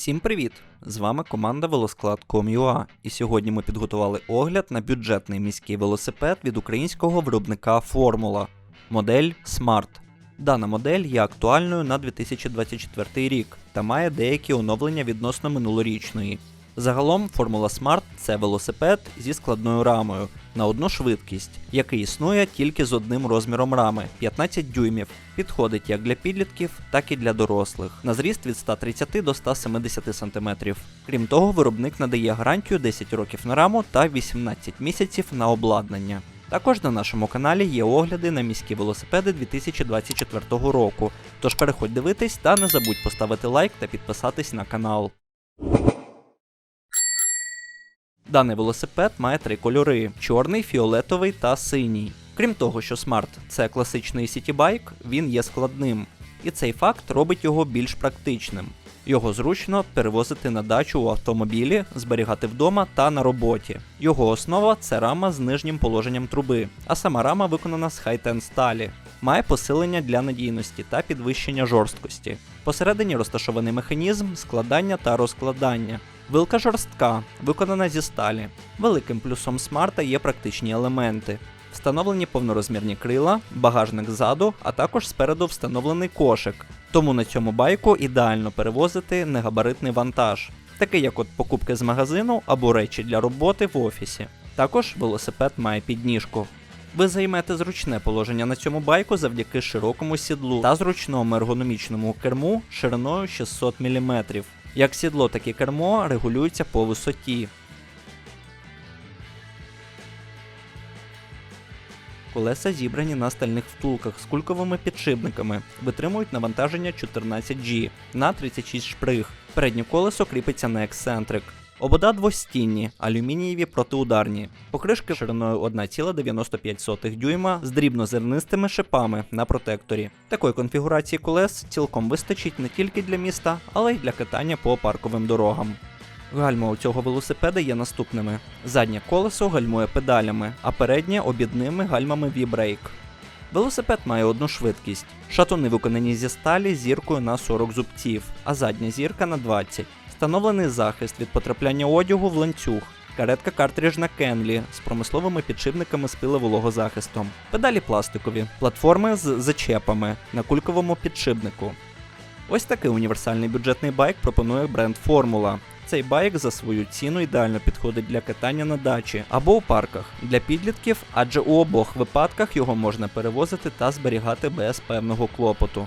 Всім привіт! З вами команда Велосклад.com.ua і сьогодні ми підготували огляд на бюджетний міський велосипед від українського виробника Формула модель Smart. Дана модель є актуальною на 2024 рік та має деякі оновлення відносно минулорічної. Загалом Формула Smart це велосипед зі складною рамою на одну швидкість, який існує тільки з одним розміром рами 15 дюймів. Підходить як для підлітків, так і для дорослих. На зріст від 130 до 170 см. Крім того, виробник надає гарантію 10 років на раму та 18 місяців на обладнання. Також на нашому каналі є огляди на міські велосипеди 2024 року. Тож переходь дивитись та не забудь поставити лайк та підписатись на канал. Даний велосипед має три кольори: чорний, фіолетовий та синій. Крім того, що Smart це класичний сітібайк, він є складним, і цей факт робить його більш практичним. Його зручно перевозити на дачу у автомобілі, зберігати вдома та на роботі. Його основа це рама з нижнім положенням труби, а сама рама виконана з хай-тен сталі. Має посилення для надійності та підвищення жорсткості. Посередині розташований механізм складання та розкладання. Вилка жорстка, виконана зі сталі. Великим плюсом смарта є практичні елементи. Встановлені повнорозмірні крила, багажник ззаду, а також спереду встановлений кошик. Тому на цьому байку ідеально перевозити негабаритний вантаж, такий як от покупки з магазину або речі для роботи в офісі. Також велосипед має підніжку. Ви займете зручне положення на цьому байку завдяки широкому сідлу та зручному ергономічному керму шириною 600 мм. Як сідло, так і кермо регулюються по висоті. Колеса зібрані на стальних втулках з кульковими підшипниками, витримують навантаження 14G на 36 шприг. Переднє колесо кріпиться на ексцентрик. Обода двостінні, алюмінієві протиударні, покришки шириною 1,95 дюйма з дрібнозернистими шипами на протекторі. Такої конфігурації колес цілком вистачить не тільки для міста, але й для катання по парковим дорогам. Гальма у цього велосипеда є наступними: заднє колесо гальмує педалями, а переднє обідними гальмами V-Brake. Велосипед має одну швидкість. Шатуни виконані зі сталі зіркою на 40 зубців, а задня зірка на 20. Встановлений захист від потрапляння одягу в ланцюг. Каретка картриджна Кенлі з промисловими підшипниками з пиловологозахистом. Педалі пластикові, платформи з зачепами на кульковому підшипнику. Ось такий універсальний бюджетний байк пропонує бренд Формула. Цей байк за свою ціну ідеально підходить для катання на дачі або у парках для підлітків, адже у обох випадках його можна перевозити та зберігати без певного клопоту.